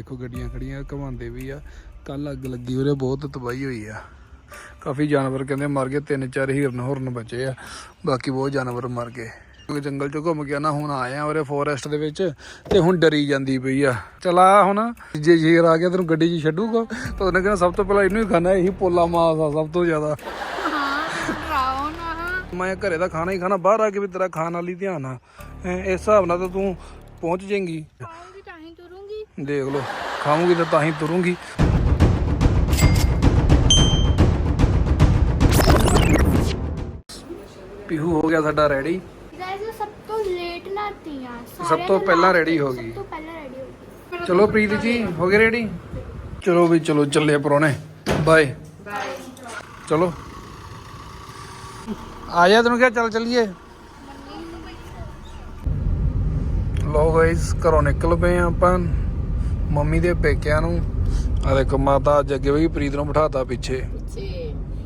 ਦੇਖੋ ਗੱਡੀਆਂ ਖੜੀਆਂ, ਘਮਾਉਂਦੇ ਵੀ ਆ। ਕੱਲ ਅੱਗ ਲੱਗੀ, ਉਰੇ ਬਹੁਤ ਤਬਾਹੀ ਹੋਈ ਆ। ਕਾਫੀ ਜਾਨਵਰ ਕਹਿੰਦੇ ਮਰ ਗਏ, ਤਿੰਨ ਚਾਰ ਹਿਰਨ ਹੁਰਨ ਬਚੇ ਆ। ਬਾਕੀ ਬਹੁਤ ਜਾਨਵਰ ਮਰ ਗਏ। ਕਿਉਂਕਿ ਜੰਗਲ ਚੋਂ ਘੁੰਮ ਕੇ ਨਾ ਹੁਣ ਆਏ ਆ ਫੋਰੈਸਟ ਦੇ ਵਿੱਚ ਤੇ ਹੁਣ ਡਰੀ ਜਾਂਦੀ ਪਈ ਆ। ਚਲਾ ਹੁਣ, ਜੇ ਸ਼ੇਰ ਆ ਗਿਆ ਤੈਨੂੰ ਗੱਡੀ 'ਚ ਛੱਡੂਗਾ, ਤਾਂ ਉਹਨੇ ਕਹਿੰਦਾ ਸਭ ਤੋਂ ਪਹਿਲਾਂ ਇਹਨੂੰ ਹੀ ਖਾਣਾ, ਇਹੀ ਪੋਲਾ ਮਾਸ ਆ ਸਭ ਤੋਂ ਜ਼ਿਆਦਾ। ਮੈਂ ਘਰੇ ਦਾ ਖਾਣਾ ਹੀ ਖਾਣਾ, ਬਾਹਰ ਆ ਕੇ ਵੀ ਤੇਰਾ ਖਾਣ ਵਾਲੀ ਧਿਆਨ ਆ। ਇਸ ਹਿਸਾਬ ਨਾਲ ਤਾਂ ਤੂੰ ਪਹੁੰਚ ਜਾਏਂਗੀ। ਦੇਖ ਲਓ ਖਾਵਾਂਗੀ ਤਾਂ ਤਾਂ ਹੀ ਤੁਰੂੰਗੀ। ਪੀਹੂ ਹੋ ਗਿਆ ਸਾਡਾ ਰੈਡੀ ਗਾਇਸ ਸਭ ਤੋਂ ਲੇਟ ਨਾਤੀ ਆ। ਸਭ ਤੋਂ ਪਹਿਲਾਂ ready ਹੋ ਗਈ। ਸਭ ਤੋਂ ਪਹਿਲਾਂ ਰੈਡੀ ਹੋ ਗਈ। ਚਲੋ ਪ੍ਰੀਤ ਜੀ ਹੋ ਗਏ ਰੈਡੀ ਚਲੋ ਵੀ ਚਲੋ ਚੱਲੇ ਪਰੋਣੇ। ਬਾਏ ਚਲੋ। ਆ ਜਾ ਤੈਨੂੰ ਕਿਹਾ ਚੱਲ ਚੱਲੀਏ। ਲੋ ਗਾਇਸ ਘਰੋਂ ਨਿਕਲ ਪਏ ਆਂ ਆਪਾਂ। ਮੰਮੀ ਦੇ ਪੇਕਿਆਂ ਨੂੰ। ਆ ਦੇਖੋ ਮਾਤਾ ਅੱਜ ਅੱਗੇ ਵੀ ਪ੍ਰੀਤ ਨੂੰ ਬਿਠਾਤਾ ਪਿੱਛੇ।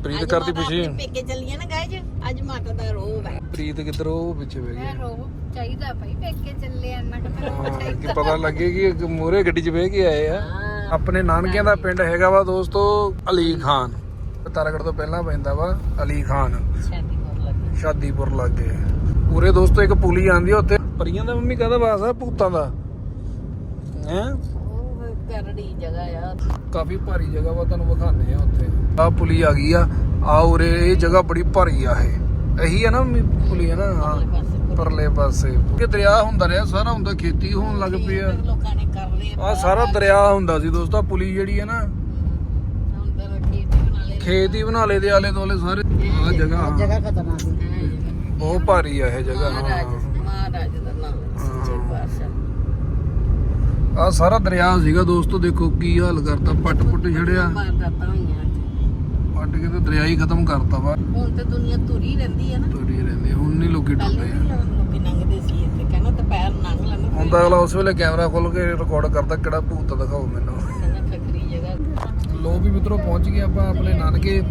ਪ੍ਰੀਤ ਕਰਦੀ ਪਿੱਛੇ। ਪੇਕੇ ਚੱਲੀਆਂ ਨਾ ਗਾਇਜ। ਅੱਜ ਮਾਤਾ ਦਾ ਰੋਹ ਹੈ। ਪ੍ਰੀਤ ਕਿੱਧਰ ਉਹ ਪਿੱਛੇ ਬਹਿ ਮੈਂ ਗਈ। ਚਾਹੀਦਾ ਭਾਈ ਪੇਕੇ ਚੱਲੇ ਅੰਨਾ ਕਿ ਹਾਂ, ਕਿ ਪਤਾ ਲੱਗੇ ਕਿ ਮੂਰੇ ਗੱਡੀ 'ਚ ਬਹਿ ਕੇ ਆਏ ਆ। ਆਪਣੇ ਨਾਨਕਿਆਂ ਦਾ ਪਿੰਡ ਹੈਗਾ ਵਾ ਦੋਸਤੋ ਅਲੀ ਖਾਨ। ਤਾਰਾਗੜ ਤੋਂ ਪਹਿਲਾਂ ਪੈਂਦਾ ਵਾ ਅਲੀ ਖਾਨ। ਸ਼ਾਦੀ ਹੋਣ ਲੱਗੀ ਸ਼ਾਦੀਪੁਰ ਲਾਗੇ ਪੂਰੇ ਦੋਸਤੋ ਇੱਕ ਪੁਲੀ ਆਂਦੀ ਆ ਉੱਥੇ। ਪਰੀਆਂ ਦਾ ਮੰਮੀ ਕਹਦਾ ਵਾਸ ਆ? ਭੂਤਾਂ ਦਾ। ਹੈ? ਕਰੜੀ ਜਗ੍ਹਾ ਆ। ਕਾਫੀ ਭਾਰੀ ਜਗ੍ਹਾ ਵਾ ਤੁਹਾਨੂੰ ਵਿਖਾਉਂਦੇ ਆ ਉੱਥੇ। ਆ ਪੁਲੀ ਆ ਗਈ ਆ। ਆ ਉਰੇ ਇਹ ਜਗ੍ਹਾ ਬੜੀ ਭਾਰੀ ਆ ਇਹ। ਇਹੀ ਆ ਨਾ ਪੁਲੀ ਹੈ ਨਾ ਹਾਂ। ਪਰਲੇ ਪਾਸੇ ਕਿ ਦਰਿਆ ਹੁੰਦਾ ਰਿਹਾ ਸਾਰਾ ਹੁੰਦਾ ਖੇਤੀ ਹੋਣ ਲੱਗ ਪਈ ਆ। ਲੋਕਾਂ ਨੇ ਕਰ ਲਏ ਆ ਸਾਰਾ ਦਰਿਆ ਹੁੰਦਾ ਸੀ ਦੋਸਤੋ ਪੁਲੀ ਜਿਹੜੀ ਹੈ। ਨਾ ਖੇਤੀ ਬਣਾ ਲਏ ਖੇਤ ਹੀ ਬਣਾ ਲਏ ਦੇ ਆਲੇ ਦੁਆਲੇ ਸਾਰੇ। ਆ ਜਗ੍ਹਾ। ਜਗ੍ਹਾ ਖਤਰਨਾਕ ਬਹੁਤ ਭਾਰੀ ਆ ਇਹ ਜਗ੍ਹਾ ਹਾਂ। ਮਹਾਰਾਜ ਦਾ ਨਾਮ ਸੱਚੇ ਪਾਤਸ਼ਾਹ। ਆ ਸਾਰਾ ਦਰਿਆ ਸੀਗਾ ਦੋਸਤੋ ਦੇਖੋ ਕੀ ਹਾਲ ਕਰਤਾ ਪੱਟ ਪੁੱਟ ਛੜਿਆ। ਹੋਈਆਂ। ਪੱਟ ਕੇ ਤੇ ਦਰਿਆ ਹੀ ਖਤਮ ਕਰਤਾ ਵਾ। ਹੁਣ ਤੇ ਦੁਨੀਆ ਤੁਰੀ ਰਹਿੰਦੀ ਹੈ ਨਾ। ਤੋੜੀ ਰਹਿੰਦੇ ਹੁਣ ਨਹੀਂ ਲੋਕੀ ਡੁੱਬਦੇ ਲੋਕੀ ਲੰਘਦੇ ਸੀ ਇੱਥੇ ਕਹਿੰਦਾ ਦੁਪਹਿਰ ਲੰਘ ਲੈਂਦੇ ਹੁਣ ਤਾਂ ਅਗਲਾ ਉਸ ਵੇਲੇ ਕੈਮਰਾ ਖੋਲ ਕੇ ਰਿਕਾਰਡ ਕਰਦਾ ਕਿਹੜਾ ਭੂਤ ਦਿਖਾਓ ਮੈਨੂੰ। ਲੋ ਵੀ ਮਿੱਤਰੋ ਪਹੁੰਚ ਗਏ ਆਪਾਂ ਆਪਣੇ ਨਾਨਕੇ।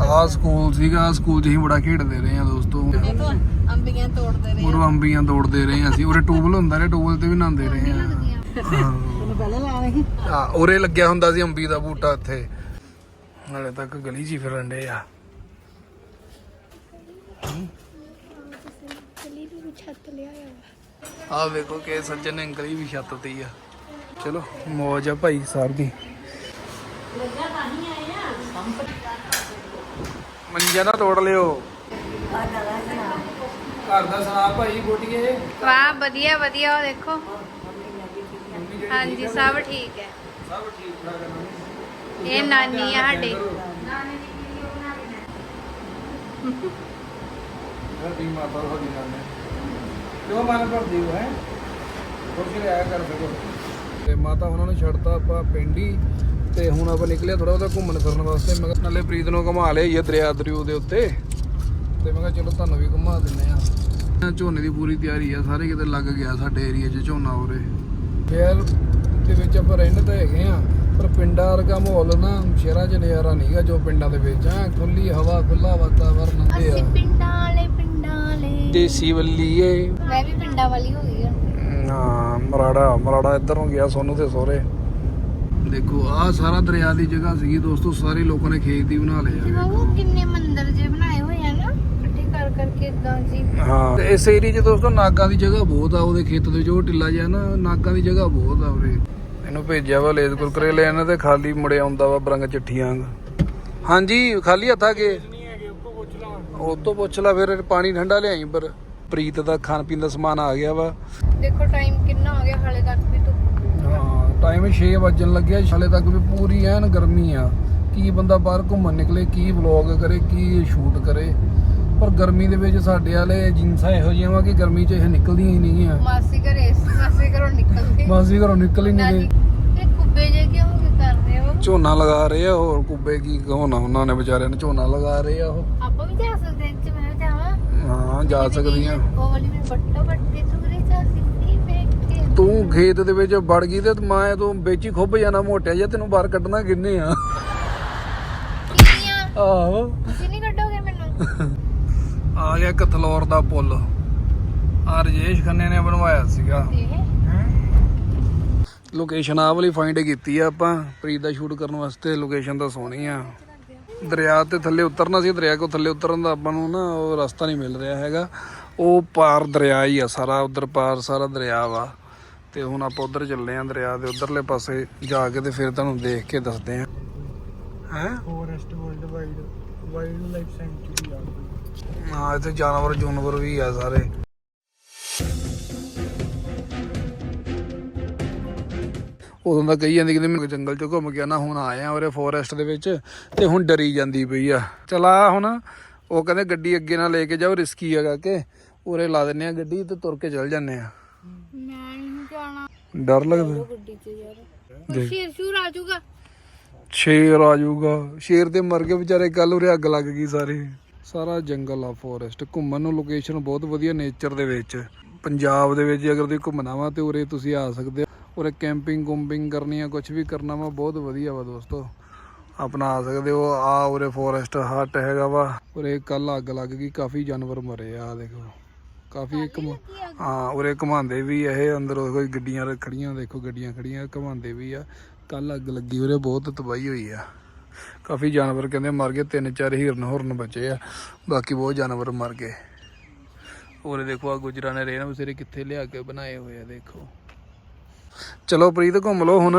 ਆਹ ਸਕੂਲ ਸੀਗਾ ਸਕੂਲ 'ਚ ਹੀ ਬੜਾ ਖੇਡਦੇ ਰਹੇ ਆ ਦੋਸਤੋ। ਅੰਬੀਆਂ ਤੋੜਦੇ ਰਹੇ ਉਰੋਂ ਅੰਬੀਆਂ ਤੋੜਦੇ ਰਹੇ ਅਸੀਂ। ਉਰੇ ਟੂਬਲ ਹੁੰਦਾ ਰਿਹਾ ਟੂਬਲ ਤੇ ਵੀ ਨਹਾਉਂਦੇ ਰਹੇ ਆ। ਪਹਿਲਾਂ ਸੀ ਆ ਉਰੇ ਲੱਗਿਆ ਹੁੰਦਾ ਸੀ ਅੰਬੀ ਦਾ ਬੂਟਾ ਇੱਥੇ। ਹਲੇ ਤੱਕ ਗਲੀ 'ਚ ਹੀ ਫਿਰਨ ਡੇ ਆ। ਛੱਤ ਲਿਆ ਆ ਆ ਵੇਖੋ ਕਿ ਸੱਜਣ ਨੇ ਗਲੀ ਵੀ ਛੱਤ ਤੇ ਆ। ਚਲੋ ਮੌਜ ਆ ਭਾਈ ਸਾਹਿਬ ਦੀ ਮੰਜਾ ਨਾ ਤੋੜ ਲਿਓ। ਘਰ ਦਾ ਸੁਣਾ ਭਾਈ ਗੋਟੀਏ। ਵਾਹ ਵਧੀਆ ਵਧੀਆ ਉਹ ਦੇਖੋ। ਹਾਂਜੀ ਸਭ ਠੀਕ ਹੈ। ਸਭ ਠੀਕ ਠਾਕ ਹੈ ਇਹ ਨਾਨੀ ਆ ਸਾਡੇ। ਦੀ ਮਾਤਾ ਹੋ ਦੀ ਨਾਨੇ। ਕਿਉਂ ਮਨ ਭਰਦੀ ਹੋ ਹੈ? ਨਹੀਂ ਆਇਆ ਕਰ ਸਕੋ ਤੇ ਮਾਤਾ ਉਹਨਾਂ ਨੂੰ ਛੱਡਤਾ ਆਪਾਂ ਪਿੰਡੀ ਤੇ ਹੁਣ ਆਪਾਂ ਨਿਕਲਿਆ ਥੋੜਾ ਉਹਦਾ ਘੁੰਮਣ ਫਿਰਨ ਵਾਸਤੇ। ਮੈਂ ਕਿਹਾ ਨਾਲੇ ਪ੍ਰੀਤ ਨੂੰ ਘੁਮਾ ਲਿਆ ਇਹ ਦਰਿਆ ਦਰਿਓ ਦੇ ਉੱਤੇ। ਤੇ ਮੈਂ ਕਿਹਾ ਚਲੋ ਤੁਹਾਨੂੰ ਵੀ ਘੁਮਾ ਦਿੰਨੇ ਆ ਝੋਨੇ ਦੀ ਪੂਰੀ ਤਿਆਰੀ ਆ ਸਾਰੇ ਕਿਤੇ ਲੱਗ ਗਿਆ ਸਾਡੇ ਏਰੀਆ 'ਚ ਝੋਨਾ ਉਰੇ। ਸ਼ਹਿਰ ਦੇ ਵਿੱਚ ਆਪਾਂ ਰਹਿੰਦੇ ਤਾਂ ਹੈਗੇ ਆ ਪਰ ਪਿੰਡਾਂ ਵਰਗਾ ਮਾਹੌਲ ਨਾ ਸ਼ਹਿਰਾਂ 'ਚ ਨਜ਼ਾਰਾ ਨਹੀਂਗਾ ਜੋ ਪਿੰਡਾਂ ਦੇ ਵਿੱਚ ਆ ਖੁੱਲੀ ਹਵਾ ਖੁੱਲਾ ਵਾਤਾਵਰਨ ਹੁੰਦੇ ਅਸੀਂ ਆ ਪਿੰਡਾਂ ਵਾਲੇ ਪਿੰਡਾਂ ਵਾਲੇ। ਦੇਸੀ ਵੱਲੀਏ ਮੈਂ ਵੀ ਪਿੰਡਾਂ ਵਾਲੀ ਹੋ ਗਈ ਆ। ਹਾਂ ਮਰਾੜਾ ਮਰਾੜਾ ਇੱਧਰ ਗਿਆ ਸੋਨੂੰ ਤੇ ਸੋਰੇ ਦੇਖੋ ਆਹ ਸਾਰਾ ਦਰਿਆ ਦੀ ਜਗ੍ਹਾ ਸੀਗੀ ਦੋਸਤੋ ਸਾਰੇ ਲੋਕਾਂ ਨੇ ਖੇਤ ਹੀ ਬਣਾ ਲਏ ਤੇ ਆ ਬਾਬੂ ਕਿੰਨੇ ਮੰਦਿਰ ਜੇ ਬਣਾਏ ਹੋਏ ਆ ਕਰਕੇ ਇਦਾਂ ਜੀ। ਹਾਂ। ਤੇ ਇਸ ਏਰੀਆ 'ਚ ਦੋਸਤੋ ਨਾਗਾਂ ਦੀ ਜਗ੍ਹਾ ਬਹੁਤ ਆ ਉਹਦੇ ਖੇਤ ਦੇ ਜੋ ਢਿੱਲਾ ਜਿਹਾ ਨਾ ਨਾਗਾਂ ਦੀ ਜਗ੍ਹਾ ਬਹੁਤ ਆ ਉਰੇ। ਇਹਨੂੰ ਭੇਜਿਆ ਵਾ ਲੇਦ ਕੁਰਕਰੇ ਲੈਣ ਤੇ ਖਾਲੀ ਮੁੜੇ ਆਉਂਦਾ ਵਾ ਬਰੰਗ ਚਿੱਠੀਆਂ ਵਾਂਗ। ਹਾਂਜੀ ਖਾਲੀ ਹੱਥਾਂ ਕੇ? ਉਹ ਤੋਂ ਪੁੱਛ ਲੈ ਫਿਰ ਪਾਣੀ ਠੰਡਾ ਲਿਆਈ ਪਰ ਪ੍ਰੀਤ ਦਾ ਖਾਣ ਪੀਣ ਦਾ ਸਮਾਨ ਆ ਗਿਆ ਵਾ। ਦੇਖੋ ਟਾਈਮ ਕਿੰਨਾ ਹੋ ਗਿਆ ਹਾਲੇ ਤੱਕ ਵੀ ਧੁੱਪ ਹਾਂ ਟਾਈਮ 6 ਵੱਜਣ ਲੱਗਿਆ ਹਾਲੇ ਤੱਕ ਵੀ ਪੂਰੀ ਐਨ ਗਰਮੀ ਆ। ਕੀ ਬੰਦਾ ਬਾਹਰ ਘੁੰਮਣ ਨਿਕਲੇ ਕੀ ਵਲੌਗ ਕਰੇ ਕੀ ਸ਼ੂਟ ਕਰੇ। ਪਰ ਗਰਮੀ ਦੇ ਵਿੱਚ ਸਾਡੇ ਵਾਲੇ ਜਿੰਸਾਂ ਇਹੋ ਜਿਹੀਆਂ ਵਾ ਕਿ ਗਰਮੀ 'ਚ ਇਹ ਨਿਕਲਦੀਆਂ ਹੀ ਨਹੀਂ ਆ। ਮਾਸੀ ਘਰੇ ਮਾਸੀ ਘਰੋਂ ਨਿਕਲਦੇ। ਮਾਸੀ ਘਰੋਂ ਨਿਕਲ ਹੀ ਨਹੀਂ ਗਏ। ਇਹ ਕੁੱਬੇ ਜੇ ਕਿਉਂ ਕੀ ਕਰ ਰਹੇ ਹੋ? ਝੋਨਾ ਲਗਾ ਰਹੇ ਆ ਹੋਰ ਕੁੱਬੇ ਕੀ ਹੋਣਾ ਉਹਨਾਂ ਨੇ ਵਿਚਾਰਿਆਂ ਨੇ ਝੋਨਾ ਲਗਾ ਰਹੇ ਆ ਉਹ। ਆਪਾਂ ਵੀ ਜਾ ਸਕਦੇ ਹਾਂ ਮੈਂ ਜਾਵਾਂ। ਹਾਂ ਜਾ ਸਕਦੀਆਂ। ਉਹ ਵਾਲੀ ਮੈਂ ਬੱਟਾ ਬੱਟੇ ਤੁਰੇ ਜਾ ਸਿੱਧੀ ਵੇਖ ਕੇ ਤੂੰ ਖੇਤ ਦੇ ਵਿੱਚ ਵੜ ਗਈ ਤੇ ਮੈਂ ਤੂੰ ਵਿੱਚ ਹੀ ਖੁੱਭ ਜਾਣਾ ਮੋਟਿਆ ਜਿਹਾ ਤੈਨੂੰ ਬਾਹਰ ਕੱਢਣਾ ਕਿੰਨੇ ਆ? ਕਿੰਨੀਆਂ? ਆਹੋ। ਤੁਸੀਂ ਨਹੀਂ ਕੱਢੋਗੇ ਮੈਨੂੰ? ਆ ਗਿਆ ਕਥਲੌਰ ਦਾ ਪੁੱਲ। ਆ ਰਜੇਸ਼ ਖੰਨੇ ਨੇ ਬਣਵਾਇਆ ਸੀਗਾ। ਲੋਕੇਸ਼ਨ ਆਹ ਵਾਲੀ ਫਾਈਂਡ ਕੀਤੀ ਆ ਆਪਾਂ ਪ੍ਰੀਤ ਦਾ ਸ਼ੂਟ ਕਰਨ ਵਾਸਤੇ ਲੋਕੇਸ਼ਨ ਤਾਂ ਸੋਹਣੀ ਆ। ਦਰਿਆ ਤੇ ਥੱਲੇ ਉਤਰਨਾ ਸੀ ਦਰਿਆ ਕੋ ਥੱਲੇ ਉਤਰਨ ਦਾ ਆਪਾਂ ਨੂੰ ਨਾ ਉਹ ਰਸਤਾ ਨਹੀਂ ਮਿਲ ਰਿਹਾ ਹੈਗਾ। ਉਹ ਪਾਰ ਦਰਿਆ ਹੀ ਆ ਸਾਰਾ ਉਧਰ ਪਾਰ ਸਾਰਾ ਦਰਿਆ ਵਾ। ਤੇ ਹੁਣ ਆਪਾਂ ਉਧਰ ਚੱਲੇ ਆ ਦਰਿਆ ਦੇ ਉਧਰਲੇ ਪਾਸੇ ਜਾ ਕੇ ਤੇ ਫਿਰ ਤੁਹਾਨੂੰ ਦੇਖ ਕੇ ਦੱਸਦੇ ਆ। ਹੈ? Forest world wide wildlife sanctuary ਆ ਹਾਂ ਇੱਥੇ ਜਾਨਵਰ ਜੂਨਵਰ ਵੀ ਆ ਸਾਰੇ। ਉਦੋਂ ਦਾ ਕਹੀ ਜਾਂਦੀ ਕਿ ਮੈਂ ਜੰਗਲ ਚ ਘੁੰਮ ਕੇ ਨਾ ਹੁਣ ਆਇਆ ਉਰੇ ਫੋਰੈਸਟ ਦੇ ਵਿੱਚ ਤੇ ਹੁਣ ਡਰੀ ਜਾਂਦੀ ਪਈ ਆ। ਚਲਾ ਹੁਣ ਉਹ ਕਹਿੰਦੇ ਗੱਡੀ ਅੱਗੇ ਨਾ ਲੈ ਕੇ ਜਾਓ ਰਿਸਕੀ ਹੈਗਾ ਕਿ ਉਰੇ ਲਾ ਦਿੰਨੇ ਆ ਗੱਡੀ ਤੇ ਤੁਰ ਕੇ ਚੱਲ ਜਾਂਦੇ ਆ। ਮੈਂ ਨਹੀਂ ਜਾਣਾ। ਡਰ ਲੱਗਦਾ? ਗੱਡੀ 'ਚ ਯਾਰ। ਉਹ ਸ਼ੇਰ ਸ਼ੂਰ ਆ ਜਾਊਗਾ। ਸ਼ੇਰ ਆ ਜਾਊਗਾ। ਸ਼ੇਰ ਤੇ ਮਰ ਗਏ ਵਿਚਾਰੇ ਕੱਲ ਉਰੇ ਅੱਗ ਲੱਗ ਗਈ ਸਾਰੇ। ਸਾਰਾ ਜੰਗਲ ਆ ਫੋਰੈਸਟ ਘੁੰਮਣ ਨੂੰ ਲੋਕੇਸ਼ਨ ਬਹੁਤ ਵਧੀਆ ਨੇਚਰ ਦੇ ਵਿੱਚ। ਪੰਜਾਬ ਦੇ ਵਿੱਚ ਅਗਰ ਤੁਸੀਂ ਘੁੰਮਣਾ ਵਾ ਤੇ ਉਰੇ ਤੁਸੀਂ ਆ ਸਕਦੇ ਹੋ ਉਰੇ ਕੈਂਪਿੰਗ ਕੁੰਪਿੰਗ ਕਰਨੀ ਆ ਕੁਝ ਵੀ ਕਰਨਾ ਵਾ ਬਹੁਤ ਵਧੀਆ ਵਾ ਦੋਸਤੋ। ਆਪਣਾ ਆ ਸਕਦੇ ਹੋ ਆ ਉਰੇ ਫੋਰੈਸਟ ਹਟ ਹੈਗਾ ਵਾ। ਉਰੇ ਕੱਲ ਅੱਗ ਲੱਗ ਗਈ ਕਾਫੀ ਜਾਨਵਰ ਮਰੇ ਆ ਦੇਖੋ। ਕਾਫੀ ਇੱਕ ਹਾਂ ਉਰੇ ਘਮਾਉਂਦੇ ਵੀ ਇਹ ਅੰਦਰ ਕੋਈ ਗੱਡੀਆਂ ਖੜੀਆਂ ਦੇਖੋ ਗੱਡੀਆਂ ਖੜੀਆਂ ਘਮਾਉਂਦੇ ਵੀ ਆ। ਕੱਲ ਅੱਗ ਲੱਗੀ ਉਰੇ ਬਹੁਤ ਤਬਾਹੀ ਹੋਈ ਆ। ਕਾਫੀ ਜਾਨਵਰ ਕਹਿੰਦੇ ਮਰ ਗਏ ਤਿੰਨ ਚਾਰ ਹਿਰਨ ਹੁਰਨ ਬਚੇ ਆ। ਬਾਕੀ ਬਹੁਤ ਜਾਨਵਰ ਮਰ ਗਏ। ਉਰੇ ਦੇਖੋ ਆ ਗੁਜਰਾਂ ਨੇ ਰੇਨ ਬਸੇਰੇ ਕਿੱਥੇ ਲਿਆ ਕੇ ਬਣਾਏ ਹੋਏ ਆ ਦੇਖੋ। ਚਲੋ ਪ੍ਰੀਤ ਘੁੰਮ ਲਓ ਹੁਣ।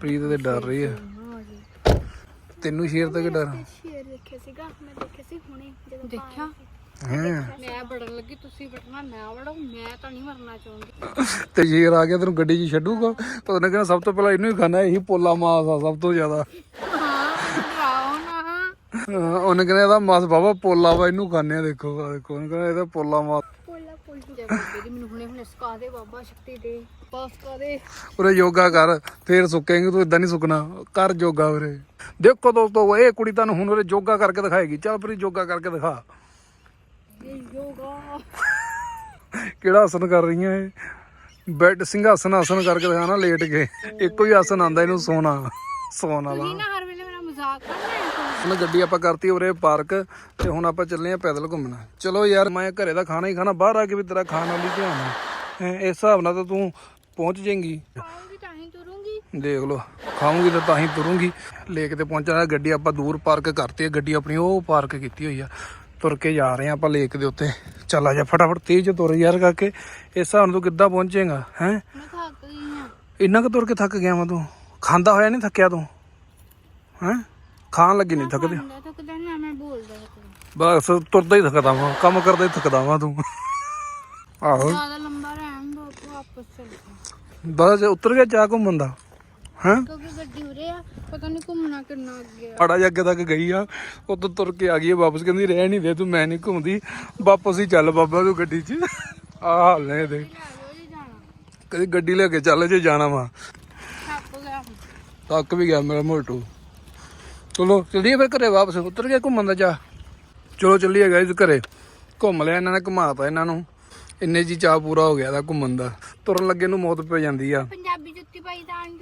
ਪ੍ਰੀਤ ਤੇ ਡਰ ਰਹੀ ਆ। ਤੈਨੂੰ ਸ਼ੇਰ ਤੋਂ ਕੀ ਡਰ? ਸ਼ੇਰ ਦੇਖਿਆ ਸੀਗਾ ਮੈਂ ਦੇਖਿਆ ਸੀ ਹੁਣੇ ਜਦੋਂ ਦੇਖਿਆ? ਹੈ ਮੈਂ ਵੜਨ ਲੱਗੀ ਤੁਸੀਂ ਵੜਨਾ ਮੈਂ ਵੜਾਂ ਮੈਂ ਤਾਂ ਨਹੀਂ ਮਰਨਾ ਚਾਹੁੰਦੀ। ਤੇ ਸ਼ੇਰ ਆ ਗਿਆ ਤੈਨੂੰ ਗੱਡੀ 'ਚ ਛੱਡੂਗਾ? ਪਤਾ ਨਹੀਂ ਕਹਿੰਦਾ ਸਭ ਤੋਂ ਪਹਿਲਾਂ ਇਹਨੂੰ ਹੀ ਖਾਣਾ ਇਹੀ ਪੋਲਾ ਮਾਸ ਆ ਸਭ ਤੋਂ ਜ਼ਿਆਦਾ। ਉਹਨੇ ਕਹਿੰਦਾ ਇਹਦਾ ਮਾਸ ਬਾਬਾ ਪੋਲਾ ਵਾ ਇਹਨੂੰ ਖਾਣੇ ਆ ਦੇਖੋ ਦੇਖੋ ਉਹਨੇ ਕਹਿੰਦਾ ਇਹਦਾ ਪੋਲਾ ਮਾਸ। ਪੋਲਾ ਪੋਲਾ ਜੇ ਬਾਬੇ ਦੀ ਮੈਨੂੰ ਹੁਣੇ ਹੁਣੇ ਸਿਖਾ ਦੇ ਬਾਬਾ ਸ਼ਕਤੀ ਦੇ ਬਸ ਸਿਖਾ ਦੇ। ਉਰੇ ਯੋਗਾ ਕਰ ਫੇਰ ਸੁੱਕੇਂਗੇ ਤੂੰ ਇਦਾਂ ਨਹੀਂ ਸੁੱਕਣਾ ਕਰ ਯੋਗਾ ਉਰੇ। ਦੇਖੋ ਦੋਸਤੋ ਇਹ ਕੁੜੀ ਤੁਹਾਨੂੰ ਹੁਣ ਉਰੇ ਯੋਗਾ ਕਰਕੇ ਦਿਖਾਏਗੀ ਚੱਲ ਫਿਰ ਯੋਗਾ ਕਰਕੇ ਦਿਖਾ। ਇਹ ਯੋਗਾ। ਕਿਹੜਾ ਆਸਨ ਕਰ ਰਹੀਆਂ ਇਹ? ਬੈੱਡ ਸਿੰਘਾਸਨ ਆਸਨ ਕਰਕੇ ਦਿਖਾਣਾ ਲੇਟ ਕੇ। ਇੱਕੋ ਹੀ ਆਸਨ ਆਂਦਾ ਇਹਨੂੰ ਸੋਨਾ। ਸੌਣ ਵਾਲਾ ਤੁਸੀਂ ਨਾ ਹਰ ਵੇਲੇ ਮੇਰਾ ਮਜ਼ਾਕ ਕਰਨਾ ਹੈ ਹੁਣ ਗੱਡੀ ਆਪਾਂ ਕਰਤੀ ਉਰੇ ਪਾਰਕ ਤੇ ਹੁਣ ਆਪਾਂ ਚੱਲੇ ਆ ਪੈਦਲ ਘੁੰਮਣਾ। ਚਲੋ ਯਾਰ ਮੈਂ ਘਰੇ ਦਾ ਖਾਣਾ ਹੀ ਖਾਣਾ ਬਾਹਰ ਆ ਕੇ ਵੀ ਤੇਰਾ ਖਾਣ ਵਾਲੀ ਧਿਆਨ ਹੈ ਇਸ ਹਿਸਾਬ ਨਾਲ ਤਾਂ ਤੂੰ ਪਹੁੰਚ ਜਾਏਂਗੀ। ਖਾਉਂਗੀ ਤਾਂ ਹੀ ਤੁਰੂੰਗੀ। ਦੇਖ ਲਓ ਖਾਊਂਗੀ ਤਾਂ ਤਾਂ ਹੀ ਤੁਰੂੰਗੀ। ਲੇਕ ਤੇ ਪਹੁੰਚਣਾ ਗੱਡੀ ਆਪਾਂ ਦੂਰ ਪਾਰਕ ਕਰਤੀ ਹੈ ਗੱਡੀ ਆਪਣੀ ਉਹ ਪਾਰਕ ਕੀਤੀ ਹੋਈ ਆ। ਤੁਰ ਕੇ ਜਾ ਰਹੇ ਆ ਆਪਾਂ ਲੇਕ ਦੇ ਉੱਤੇ। ਚੱਲ ਆ ਜਾ ਫਟਾਫਟ ਤੇਜ਼ ਤੁਰ ਯਾਰ ਕਰਕੇ ਇਸ ਹਿਸਾਬ ਤੂੰ ਕਿੱਦਾਂ ਪਹੁੰਚੇਗਾ ਹੈ? ਮੈਂ ਥੱਕ ਗਈ ਹਾਂ। ਇੰਨਾ ਕੁ ਤੁਰ ਕੇ ਥੱਕ ਗਿਆ ਵਾ ਤੂੰ। ਖਾਂਦਾ ਹੋਇਆ ਨਹੀਂ ਥੱਕਿਆ ਤੂੰ? ਹੈ? ਖਾਣ ਲੱਗੀ ਨਹੀਂ ਥੱਕਦੇ। ਮੈਂ ਥੱਕਦਾ ਨਾ ਮੈਂ ਬੋਲਦਾ ਹਾਂ ਬਸ ਤੁਰਦਾ ਹੀ ਥੱਕਦਾ ਵਾਂ ਕੰਮ ਕਰਦਾ ਹੀ ਥੱਕਦਾ ਵਾਂ ਤੂੰ। ਆਹੋ। ਜ਼ਿਆਦਾ ਲੰਬਾ ਰਹਿਣ ਦੋ ਤੂੰ ਵਾਪਸ ਚੱਲ ਜਾ। ਬਸ ਉਤਰ ਗਿਆ ਜਾ ਘੁੰਮਣ ਦਾ। ਹੈਂ? ਕਿਉਂਕਿ ਗੱਡੀ ਉਰੇ ਆ ਪਤਾ ਨਹੀਂ ਘੁੰਮਣਾ ਕਿੰਨਾ ਅੱਗੇ ਆ। ਜਿਹਾ ਅੱਗੇ ਤੱਕ ਗਈ ਆ ਉਦੋਂ ਤੁਰ ਕੇ ਆ ਗਈ ਆ ਵਾਪਸ ਕਹਿੰਦੀ ਰਹਿ ਨਹੀਂ ਦੇ ਤੂੰ ਮੈਂ ਨਹੀਂ ਘੁੰਮਦੀ। ਵਾਪਸ ਹੀ ਚੱਲ ਬਾਬਾ ਤੂੰ ਗੱਡੀ 'ਚ। ਆ ਹਾਲ ਨੇ ਇਹਦੇ। ਲੈ ਲਓ ਜੀ ਜਾਣਾ। ਕਦੀ ਗੱਡੀ ਲੈ ਕੇ ਚੱਲ ਜੇ ਜਾਣਾ ਵਾ। ਥੱਕ ਗਿਆ ਥੱਕ ਵੀ ਗਿਆ ਮੇਰਾ ਮੋਟੂ। ਚਲੋ ਚੱਲੀਏ ਫਿਰ ਘਰੇ ਵਾਪਸ। ਉਤਰ ਗਿਆ ਘੁੰਮਣ ਦਾ ਜਾ ਚਲੋ ਚੱਲੀਏ ਗਾਇਜ਼ ਘਰੇ। ਘੁੰਮ ਲਿਆ ਇਹਨਾਂ ਨੇ ਘੁਮਾਤਾ ਇਹਨਾਂ ਨੂੰ। ਇੰਨੇ ਜੀ ਚਾਹ ਪੂਰਾ ਹੋ ਗਿਆ ਦਾ ਘੁੰਮਣ ਦਾ। ਤੁਰਨ ਲੱਗੇ ਨੂੰ ਮੌਤ ਪੈ ਜਾਂਦੀ ਆ ਪੰਜਾਬੀ ਜੁੱਤੀ ਪਾਈ ਤਾਂ ਨਹੀਂ ਤੁਰਿਆ ਜਾ ਰਿਹਾ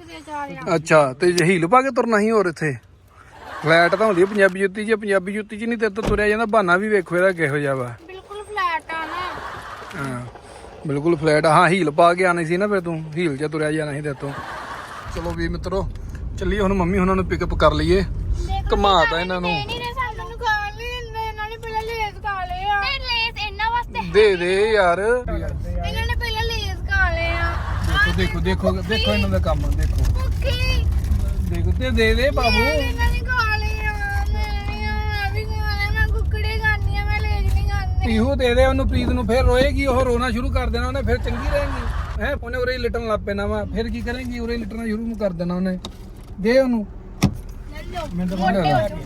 ਅੱਛਾ ਤੇ ਜੇ ਹੀਲ ਪਾ ਕੇ ਤੁਰਨਾ ਹੀ ਹੋਰ ਇੱਥੇ? ਫਲੈਟ ਤਾਂ ਹੁੰਦੀ ਆ ਪੰਜਾਬੀ ਜੁੱਤੀ 'ਚ ਪੰਜਾਬੀ ਜੁੱਤੀ 'ਚ ਨਹੀਂ ਤੇ ਤੁਰਿਆ ਜਾਂਦਾ ਬਹਾਨਾ ਵੀ ਵੇਖੋ ਇਹਦਾ ਕਿਹੋ ਜਿਹਾ ਵਾ। ਬਿਲਕੁਲ ਫਲੈਟ ਆ ਨਾ। ਹਾਂ ਬਿਲਕੁਲ ਫਲੈਟ ਹਾਂ ਹੀਲ ਪਾ ਕੇ ਆਣੀ ਸੀ ਨਾ ਫਿਰ ਤੂੰ ਹੀਲ 'ਚ ਤੁਰਿਆ ਜਾਣਾ ਸੀ ਤੇ ਇੱਥੋਂ। ਚਲੋ ਵੀ ਮਿੱਤਰੋ ਚੱਲੀਏ ਹੁਣ ਮੰਮੀ ਉਹਨਾਂ ਨੂੰ ਪਿਕਅਪ ਕਰ ਲਈਏ। ਘੁਮਾਤਾ ਇਹਨਾਂ ਨੂੰ। ਨਹੀਂ ਨੇ ਸਾਨੂੰ ਨੂੰ ਖਾਣ ਨਹੀਂ ਦਿੰਦੇ ਇਹਨਾਂ ਨੇ ਪਹਿਲਾਂ ਲੇਜ਼ ਖਾ ਲਏ ਆ। ਤੇ ਲੇਜ਼ ਇਹਨਾਂ ਵਾਸਤੇ ਦੇ ਦੇ ਯਾਰ। ਇਹਨਾਂ ਨੇ ਪਹਿਲਾਂ ਲੇਜ਼ ਖਾ ਲਏ ਆ। ਦੇਖੋ ਦੇਖੋ ਦੇਖੋ ਇਹਨਾਂ ਦਾ ਕੰਮ ਦੇਖੋ। ਤੇ ਦੇ ਦੇ ਬਾਬੂ। ਇਹਨਾਂ ਨੇ ਖਾ ਲਏ ਆ ਮੈਂ ਵੀ ਆ, ਮੈਂ ਵੀ ਖਾਣੇ ਮੈਂ ਕੁੱਕੜੇ ਖਾਣੀ ਆ ਮੈਂ ਲੇਜ਼ ਨਹੀਂ ਖਾਂਦੀ। ਇਹੋ ਦੇ ਦੇ ਉਹਨੂੰ ਪ੍ਰੀਤ ਨੂੰ ਫਿਰ ਰੋਏਗੀ ਉਹ ਰੋਣਾ ਸ਼ੁਰੂ ਕਰ ਦੇਣਾ ਉਹਨੇ ਫਿਰ ਚੰਗੀ ਰਹੇਗੀ। ਹੈ ਉਹਨੇ ਉਰੇ ਲਿਟਣ ਲੱਗ ਪੈਣਾ ਵਾ ਫਿਰ ਕੀ ਕਰੇਗੀ ਉਰੇ ਲਿਟਣਾ ਸ਼ੁਰੂ ਕਰ ਦੇਣਾ ਉਹਨੇ। ਦੇ ਉਹਨੂੰ। ਲੈ ਲਓ ਮੈਂ ਤਾਂ ਮੋਟੀ ਬਣਾ ਹੋ ਜਾਊਂ।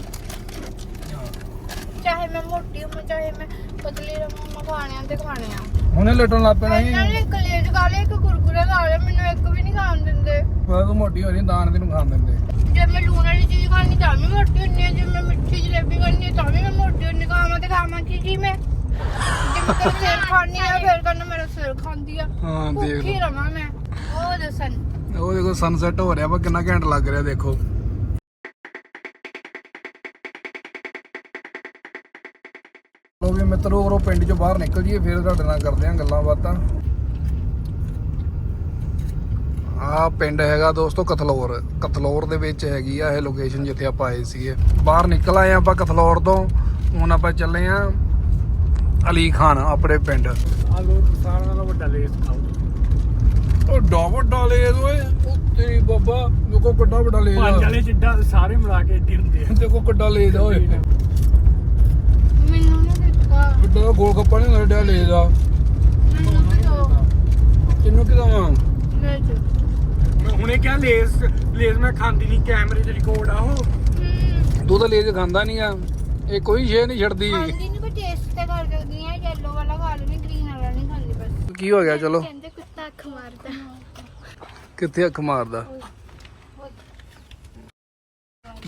ਚਾਹੇ ਮੈਂ ਮੋਟੀ ਹਾਂ ਚਾਹੇ ਮੈਂ ਪਤਲੀ ਰਹਾਂ ਮੈਂ ਖਾਣਿਆਂ ਤੇ ਖਾਣੇ ਉਹਨੇ ਲਿਟਣ ਲੱਗ ਪੈਣਾ ਸੀ। ਇਹਨਾਂ ਨੇ ਇੱਕ ਲੇਜ਼ ਖਾ ਲਿਆ ਇੱਕ ਕੁਰਕੁਰੇ ਖਾ ਲਿਆ ਮੈਨੂੰ ਇੱਕ ਵੀ ਨਹੀਂ ਖਾਣ ਦਿੰਦੇ। ਪਰ ਤੂੰ ਮੋਟੀ ਹੋ ਰਹੀ ਦਾਣ ਤੈਨੂੰ ਖਾਣ ਦਿੰਦੇ। ਜੇ ਮੈਂ ਲੂਣ ਵਾਲੀ ਚੀਜ਼ ਖਾਣੀ ਤਾਂ ਵੀ ਮੋਟੀ ਹੁੰਦੀ ਹੈ ਜੇ ਮੈਂ ਮਿੱਠੀ ਜਲੇਬੀ ਖਾਣੀ ਤਾਂ ਵੀ ਮੈਂ ਮੋਟੀ ਹੁੰਦੀ ਖਾਵਾਂ ਤੇ ਖਾਵਾਂ ਕੀ ਜੀ ਮੈਂ? ਜੇ ਮੈਂ ਕਦੇ ਸਿਰ ਖਾਣੀ ਆ ਫਿਰ ਕਹਿੰਦਾ ਮੇਰਾ ਸਿਰ ਖਾਂਦੀ ਆ। ਹਾਂ ਦੇਖ ਭੁੱਖੀ ਰਵਾਂ ਮੈਂ। ਉਹ ਦੱਸਣ। ਉਹ ਦੇਖੋ ਸਨਸੈਟ ਹੋ ਰਿਹਾ ਵਾ ਕਿੰਨਾ ਘੈਂਟ ਲੱਗ ਰਿਹਾ ਦੇਖੋ। ਮਿੱਤਰੋ ਉਹ ਪਿੰਡ ਚੋਂ ਬਾਹਰ ਨਿਕਲ ਜੀਏ ਫਿਰ ਤੁਹਾਡੇ ਨਾਲ ਕਰਦੇ ਆਂ ਗੱਲਾਂ ਬਾਤਾਂ। ਆ ਪਿੰਡ ਹੈਗਾ ਦੋਸਤੋ ਕਥਲੌਰ। ਕਥਲੌਰ ਦੇ ਵਿੱਚ ਹੈਗੀ ਆ ਇਹ ਲੋਕੇਸ਼ਨ ਜਿੱਥੇ ਆਪਾਂ ਆਏ ਸੀਗੇ। ਬਾਹਰ ਨਿਕਲ ਆਏ ਆਪਾਂ ਕਥਲੌਰ ਤੋਂ। ਹੁਣ ਆਪਾਂ ਚੱਲੇ ਆ ਅਲੀ ਖਾਨ ਆਪਣੇ ਪਿੰਡ। ਆ ਲੋ ਸਾਰਿਆਂ ਨਾਲੋਂ ਵੱਡਾ ਲੇਸ ਖਾਓ ਉਹ ਡਾ ਵੱਡਾ ਲੇਜ਼ ਓਏ। ਉਹ ਤੇਰੀ ਬਾਬਾ ਦੇਖੋ ਕਿੱਡਾ ਵੱਡਾ ਲੇਜ਼ ਪੰਜ ਆ ਵਾਲੇ ਜਿੱਦਾਂ ਸਾਰੇ ਮਿਲਾ ਕੇ ਏਡੀ ਹੁੰਦੇ ਆ। ਦੇਖੋ ਕਿੱਡਾ ਲੇਜ਼ ਆ ਓਏ। ਨਾ ਕਿੱਡਾ ਗੋਲ ਗੱਪਾ ਨਹੀਂ ਆ ਮੈਨੂੰ ਵੀ ਦੋ। ਤੈਨੂੰ ਕਿਦਾਂ? ਲੈ ਮੈਂ ਹੁਣੇ ਕਿਹਾ ਲੇਸ ਲੇਸ ਮੈਂ ਖਾਂਦੀ ਨਹੀਂ ਕੈਮਰੇ 'ਚ ਰਿਕਾਰਡ ਆ ਉਹ। ਹੂੰ। ਤੂੰ ਤਾਂ ਲੇਜ਼ ਖਾਂਦਾ ਨਹੀਂ ਆ ਇਹ ਕੋਈ ਸ਼ੇ ਨਹੀਂ ਛੱਡਦੀ। ਖਾਂਦੀ ਨਹੀਂ ਪਰ ਟੇਸਟ ਤੇ ਕਰ ਸਕਦੀ ਆ ਯੈਲੋ ਵਾਲਾ ਖਾ ਲੈਣੀ ਗ੍ਰੀਨ ਵਾਲਾ ਨਹੀਂ ਖਾਂਦੀ ਬਸ। ਕੀ ਹੋ ਗਿਆ ਚਲੋ। ਕਹਿੰਦੇ ਕੁੱਤਾ ਅੱਖ ਮਾਰਦਾ। ਕਿੱਥੇ ਅੱਖ ਮਾਰਦਾ?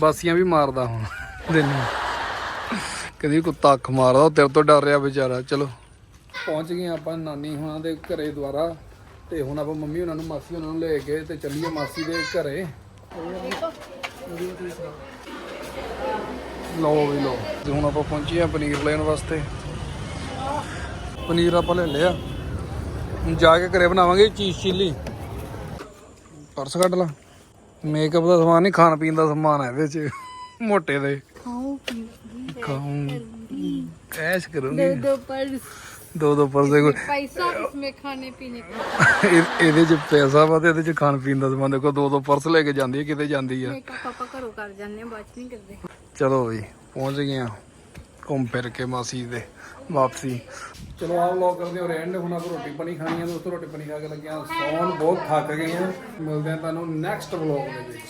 ਬਾਸੀਆਂ ਵੀ ਮਾਰਦਾ ਹੁਣ ਦਿਨ ਕਦੀ ਕੁੱਤਾ ਅੱਖ ਮਾਰਦਾ ਤੇਰੇ ਤੋਂ ਡਰ ਰਿਹਾ ਵਿਚਾਰਾ। ਚਲੋ। ਪਹੁੰਚ ਗਏ ਆਪਾਂ ਨਾਨੀ ਹੁਣਾਂ ਦੇ ਘਰੇ ਦੁਆਰਾ। ਤੇ ਹੁਣ ਆਪਾਂ ਮੰਮੀ ਉਹਨਾਂ ਨੂੰ ਮਾਸੀ ਉਹਨਾਂ ਨੂੰ ਲੈ ਕੇ ਤੇ ਚੱਲੀਏ ਮਾਸੀ ਦੇ ਘਰੇ। ਲਓ ਵੀ ਲਓ। ਤੇ ਹੁਣ ਆਪਾਂ ਪਹੁੰਚੇ ਆ ਪਨੀਰ ਲੈਣ ਵਾਸਤੇ। ਪਨੀਰ ਆਪਾਂ ਲੈ ਲਿਆ। ਹੁਣ ਜਾ ਕੇ ਘਰੇ ਬਣਾਵਾਂਗੇ ਚੀਜ਼ ਚਿੱਲੀ। ਪਰਸ ਕੱਢ ਲਾ। ਮੇਕਅਪ ਦਾ ਸਮਾਨ ਨਹੀਂ ਖਾਣ ਪੀਣ ਦਾ ਸਮਾਨ ਹੈ ਇਹਦੇ ਚ ਮੋਟੇ ਦੇ। ਖਾਓ ਖਾਉਂ ਐਸ਼ ਕਰੂੰਗੀ दो पर ਦੋ ਦੋ ਪਰਸ ਦੇ ਕੋਈ पैसा इसमें खाने पीने का ਇਹ- ਇਹਦੇ ਚ ਪੈਸਾ ਵਾ ਤੇ ਇਹਦੇ ਚ ਖਾਣ ਪੀਣ ਦਾ ਸਮਾਨ ਦੇਖੋ ਦੋ ਦੋ ਪਰਸ ਲੈ ਕੇ ਜਾਂਦੀ ਹੈ ਕਿਤੇ ਜਾਂਦੀ ਆ मेकअप पापा घरों कर जाने बात नहीं करते ਚਲੋ ਵੀ ਪਹੁੰਚ ਗਏ ਆ ਘੁੰਮ ਫਿਰ ਕੇ ਮਾਸੀ ਦੇ ਵਾਪਸੀ ਚਲੋ ਆਪ ਲੋਕ ਕਰਦੇ ਹੋ ਰੈਂਡ ਹੁਣ ਆਪਾਂ ਰੋਟੀ ਪਾਣੀ ਖਾਣੀ ਆ ਦੋਸਤੋ ਰੋਟੀ ਪਾਣੀ ਖਾ ਕੇ ਲੱਗੇ ਆ ਸੌਣ ਬਹੁਤ ਥੱਕ ਗਏ ਆ ਮਿਲਦੇ ਆ ਤੁਹਾਨੂੰ ਨੈਕਸਟ ਵਲੌਗ ਦੇ ਵਿੱਚ